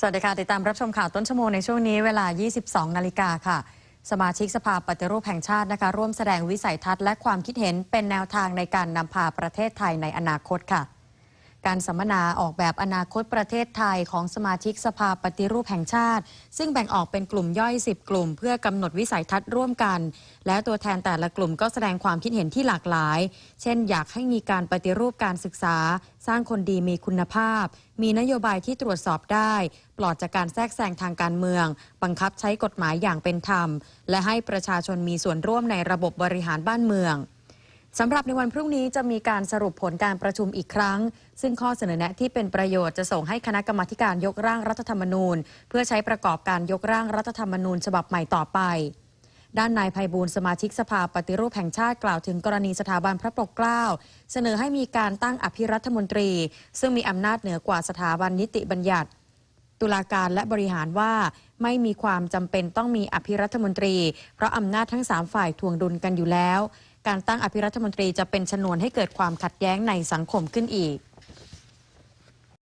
สวัสดีค่ะ ติดตามรับชมข่าวต้นชั่วโมงในช่วงนี้เวลา 22 นาฬิกาค่ะ สมาชิกสภาปฏิรูปแห่งชาตินะคะ ร่วมแสดงวิสัยทัศน์และความคิดเห็นเป็นแนวทางในการนำพาประเทศไทยในอนาคตค่ะ การสัมมนาออกแบบอนาคตประเทศไทยของสมาชิกสภาปฏิรูปแห่งชาติ ซึ่งแบ่งออกเป็นกลุ่มย่อย 10 กลุ่ม เพื่อกำหนดวิสัยทัศน์ร่วมกัน และตัวแทนแต่ละกลุ่มก็แสดงความคิดเห็นที่หลากหลาย เช่น อยากให้มีการปฏิรูปการศึกษา สร้างคนดีมีคุณภาพ มีนโยบายที่ตรวจสอบได้ ปลอดจากการแทรกแซงทางการเมือง บังคับใช้กฎหมายอย่างเป็นธรรม และให้ประชาชนมีส่วนร่วมในระบบบริหารบ้านเมือง สำหรับในวันพรุ่งนี้จะมีการสรุปผลการประชุมอีกครั้ง ซึ่งข้อเสนอแนะที่เป็นประโยชน์จะส่งให้คณะกรรมาการยกร่างรัฐธรรมนูญ เพื่อใช้ประกอบการยกร่างรัฐธรรมนูญฉบับใหม่ต่อไป ด้านนายภัยบูลสมาชิกสภาปฏิรูปแห่งชาติกล่าวถึงกรณีสถาบันพระปกเกล้า เสนอให้มีการตั้งอภิรัฐมนตรี ซึ่งมีอำนาจเหนือกว่าสถาบันนิติบัญญัติ ตุลาการและบริหารว่าไม่มีความจำเป็นต้องมีอภิรัฐมนตรี เพราะอำนาจทั้งสามฝ่ายทวงดุลกันอยู่แล้ว การตั้งอภิรัฐมนตรีจะเป็นชนวนให้เกิดความขัดแย้งในสังคมขึ้นอีก